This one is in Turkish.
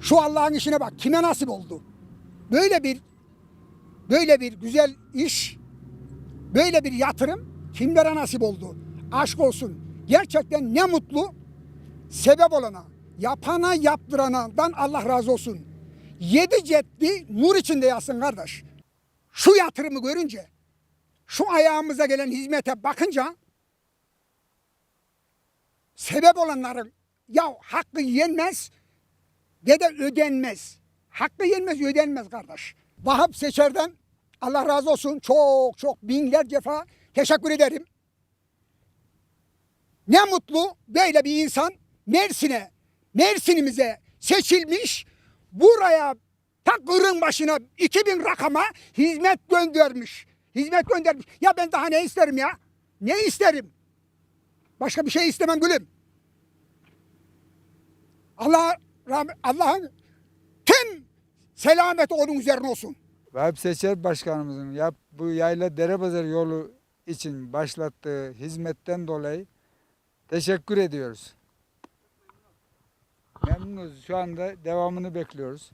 Şu Allah'ın işine bak. Kime nasip oldu? Böyle bir böyle bir güzel iş, böyle bir yatırım kimlere nasip oldu? Aşk olsun. Gerçekten ne mutlu sebep olana, yapana, yaptırandan Allah razı olsun. Yedi cetli nur içinde yatsın kardeş. Şu yatırımı görünce, şu ayağımıza gelen hizmete bakınca sebep olanların ya hakkı yenmez ve de ödenmez. Hakkı yenmez, ödenmez kardeş. Vahap Seçer'den Allah razı olsun çok çok binlerce defa teşekkür ederim. Ne mutlu böyle bir insan Mersin'e, Mersin'imize seçilmiş, buraya ta kırın başına 2000 rakama hizmet göndermiş. Hizmet göndermiş. Ya ben daha ne isterim ya? Ne isterim? Başka bir şey istemem gülüm. Allah Allah'ın tüm selameti onun üzerine olsun. Vahap Seçer Başkanımızın yap, bu yayla Derebazarı yolu için başlattığı hizmetten dolayı teşekkür ediyoruz. Memnunuz. Şu anda devamını bekliyoruz.